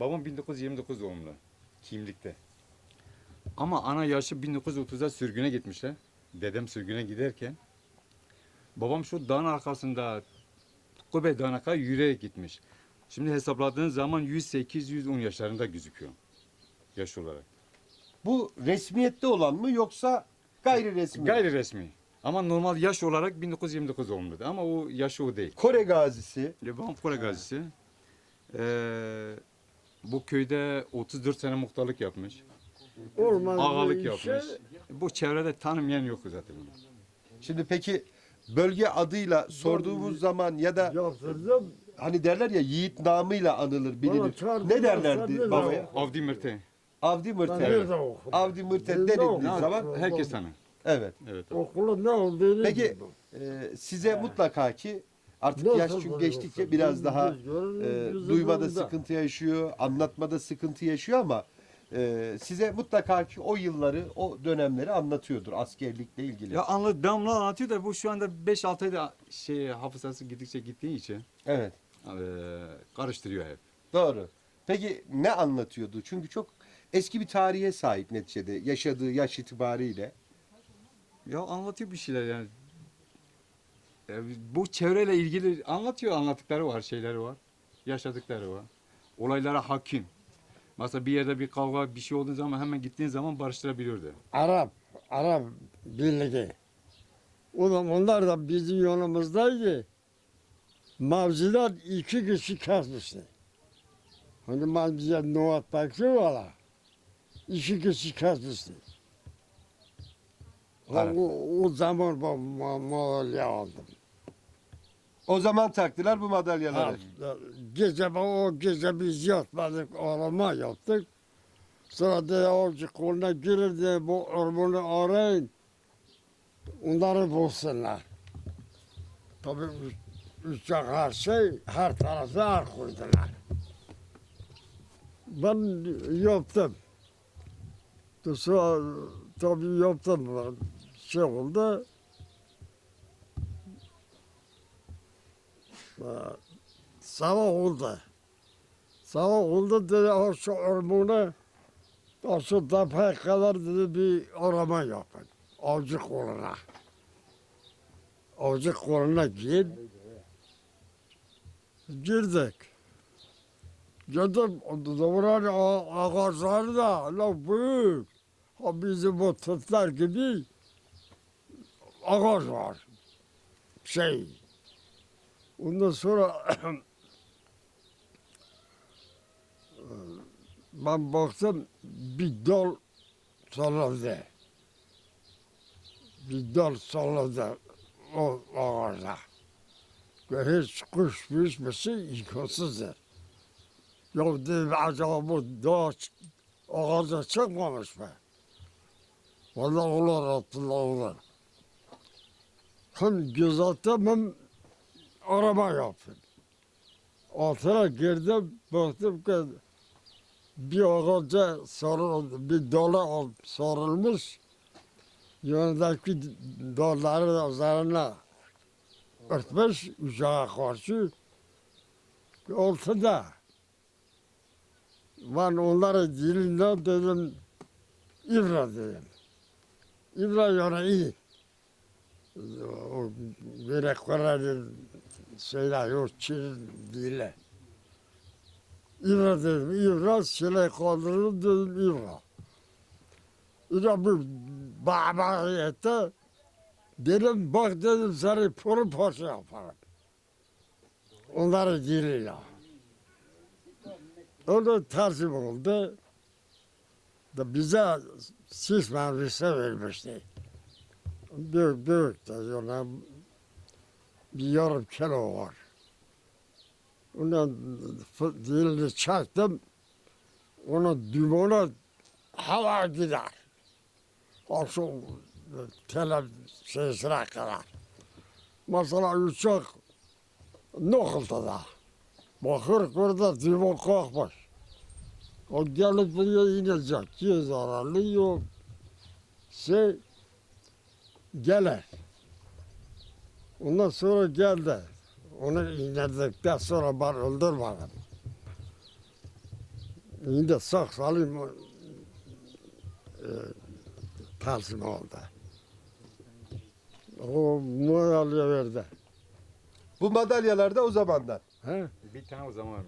Babam 1929 doğumlu. Kimlikte. Ama ana yaşı 1930'da sürgüne gitmişler. Dedem sürgüne giderken. Babam şu dağın arkasında Kube Dağı'na kadar yürüyerek gitmiş. Şimdi hesapladığın zaman 108-110 yaşlarında gözüküyor. Yaş olarak. Bu resmiyette olan mı yoksa gayri resmi? mi? Gayri resmi. Ama normal yaş olarak 1929 doğumludur. Ama o yaşı o değil. Kore gazisi. Babam Kore gazisi. Ee, bu köyde 34 sene muhtarlık yapmış. Olmaz Ağalık yapmış. Bu çevrede tanımayan yok zaten. Şimdi peki bölge adıyla sorduğumuz zaman ya da Yaptırdım. hani derler ya yiğit namıyla anılır bilinir. çağırdılar, Ne sen derlerdi de babaya? Avdi Mırte. Avdi Ben Mırtel. nerede okudum? Avdi Mırtel Nerede denildiği okudum? zaman Herkes tanır. evet. Evet. Okulun ne olduğunu Peki e, size mutlaka ki artık Nasıl yaş çünkü geçtikçe olsa? biraz daha e, duymada sıkıntı yaşıyor, anlatmada sıkıntı yaşıyor ama e, size mutlaka ki o yılları, o dönemleri anlatıyordur askerlikle ilgili. Ya anlı damla anlatıyor da bu şu anda 5-6 ayda şey hafızası gittikçe gittiği için Evet. eee, karıştırıyor hep. Doğru. Peki ne anlatıyordu? Çünkü çok eski bir tarihe sahip neticede yaşadığı yaş itibariyle. Ya anlatıyor bir şeyler yani. Ya bu çevreyle ilgili anlatıyor anlattıkları var, şeyleri var. Yaşadıkları var. Olaylara hakim. Mesela bir yerde bir kavga bir şey olduğu zaman hemen gittiğin zaman barıştırabiliyordu. Arap, Arap Birliği. O zaman onlar da bizim yanımızdaydı. Mavziler iki kişi kesmişti. Hani mavziye Nuhat Bakır var. İki kişi Evet. o, o zaman ma madalya aldım. O zaman taktılar bu Ha, madalyaları. gece o gece biz yatmadık, arama yaptık. Sonra da avcı koluna girirdi, bu ormanı arayın. Onları bulsunlar. Tabii üç, üç her şey, her tarafı ar koydular. Ben yaptım. Sonra tabii yaptım. Şey oldu. Sabah oldu. Sabah oldu dedi o şu ormana o şu tepeye kadar dedi bir arama yapın. Avcı koluna. Avcı koluna gir. Girdik. Girdim. Doğran ağaçları da la büyük. Ha bizim bu tütler gibi ağaç var. Şey, Ondan sonra ben baktım bir dal salladı. Bir dal salladı o ağaçta. Ve hiç kuş düşmesi imkansızdır. Ya dedim acaba bu dağ ağaca çıkmamış mı? Vallahi olur attılar olur. Hem gözettim hem arama yaptım. Altına girdim, baktım ki bir ağaca sarıldı, bir dala al- sarılmış. Yanındaki dalları da üzerine örtmüş, uçağa karşı. Altında. Ben onlara dilinden dedim, İbra dedim. İbra yani iyi. O yürekleri şeyler yok, çiğ değil. İbra dedim, İbra silah kaldırdım dedim. İbra bir bağ etti. Dedim bak dedim seni puru parça yaparım. Onları diliyle. Öyle tersim oldu. Da bize sis mermisi vermişti. Büyük büyük de yani bir yarım kilo var. Fı- dilini çaktım. Ona dumana hava gider. O şu tele sesine kadar. Mesela uçak Nohultu'da. Bakır burada duman kalkmış. O gelip buraya inecek. Ki zararlı yok. Şey gelir. Ondan sonra geldi. Onu indirdikten sonra ben öldürmedim. Şimdi sağ salim e, teslim oldu. O madalya verdi. Bu madalyalar da o zamandan. He? Bir tane o zaman varmış.